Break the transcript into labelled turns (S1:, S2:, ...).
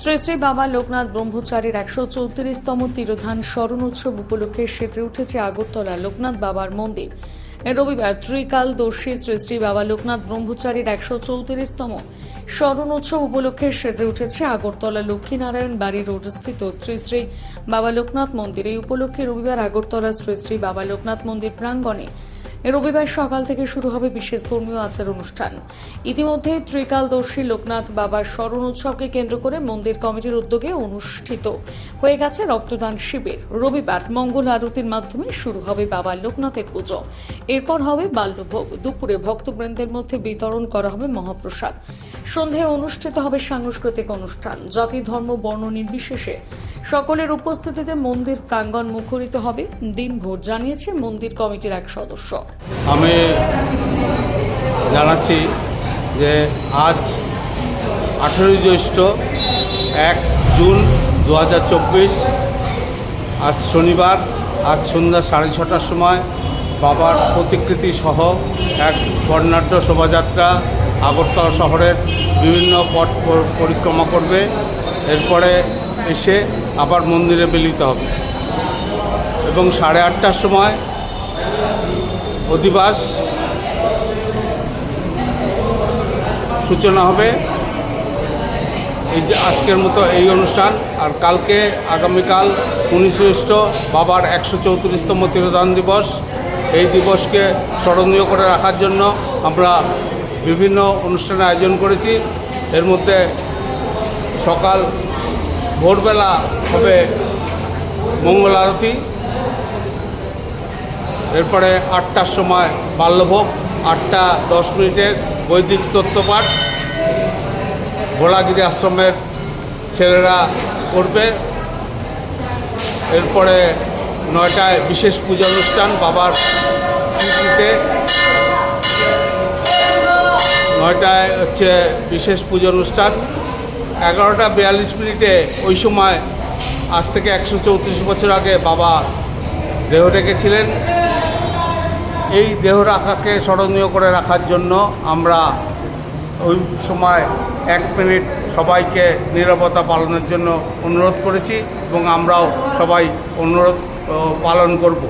S1: শ্রী শ্রী বাবা লোকনাথ ব্রহ্মচারীর একশো চৌত্রিশতম তিরোধান স্মরণ উৎসব উপলক্ষে সেজে উঠেছে আগরতলা লোকনাথ বাবার মন্দির। রবিবার ত্রিকাল দর্শী শ্রী শ্রী বাবা লোকনাথ ব্রহ্মচারীর একশো চৌত্রিশতম স্মরণ উৎসব উপলক্ষে সেজে উঠেছে আগরতলা লক্ষ্মীনারায়ণ বাড়ি রোড স্থিত শ্রী শ্রী বাবা লোকনাথ মন্দির। এই উপলক্ষে রবিবার আগরতলা শ্রী শ্রী বাবা লোকনাথ মন্দির প্রাঙ্গণে রবিবার সকাল থেকে শুরু হবে বিশেষ ধর্মীয় আচার অনুষ্ঠান। ইতিমধ্যে ত্রিকালদর্শী লোকনাথ বাবার স্মরণ উৎসবকে কেন্দ্র করে মন্দির কমিটির উদ্যোগে অনুষ্ঠিত হয়ে গেছে রক্তদান শিবির। রবিবার মঙ্গল আরতির মাধ্যমে শুরু হবে বাবা লোকনাথের পুজো। এরপর হবে বাল্যভোগ। দুপুরে ভক্তবৃন্দের মধ্যে বিতরণ করা হবে মহাপ্রসাদ। সন্ধ্যায় অনুষ্ঠিত হবে সাংস্কৃতিক অনুষ্ঠান। জাতি, ধর্ম, বর্ণ নির্বিশেষে সকলের উপস্থিতিতে মন্দির প্রাঙ্গণ মুখরিত হবে। দিনভর জানিয়েছে মন্দির কমিটির এক সদস্য।
S2: আমি জানাচ্ছি যে আজ আঠেরোই জ্যৈষ্ঠ এক জুন দু হাজার চব্বিশ, আজ শনিবার, আজ সন্ধ্যা সাড়ে ছটার সময় বাবার প্রতিকৃতি সহ এক বর্ণাঢ্য শোভাযাত্রা আগরতলা শহরের বিভিন্ন পথ পর- পরিক্রমা করবে। এরপরে এসে আবার মন্দিরে মিলিত হবে। এবং সাড়ে আটটার সময় অধিবাস সূচনা হবে। এই যে আজকের মতো এই অনুষ্ঠান। আর কালকে আগামীকাল উনিশ বাবার একশো চৌত্রিশতম তিরোধান দিবস। এই দিবসকে স্মরণীয় করে রাখার জন্য আমরা বিভিন্ন অনুষ্ঠানের আয়োজন করেছি। এর মধ্যে সকাল, ভোরবেলা হবে মঙ্গল আরতি। এরপরে আটটার সময় বাল্যভোগ, আটটা দশ মিনিটের বৈদিক স্তোত্রপাঠ ভোলাগিরি আশ্রমের ছেলেরা করবে। এরপরে নয়টায় বিশেষ পূজা অনুষ্ঠান বাবার স্মৃতিতে। নয়টায় হচ্ছে বিশেষ পুজো অনুষ্ঠান। এগারোটা বিয়াল্লিশ মিনিটে ওই সময় আজ থেকে একশো চৌত্রিশ বছর আগে বাবা দেহ রেখেছিলেন এই দেহ রাখাকে স্মরণীয় করে রাখার জন্য আমরা ওই সময় এক মিনিট সবাইকে নীরবতা পালনের জন্য অনুরোধ করেছি এবং আমরাও সবাই অনুরোধ পালন করব।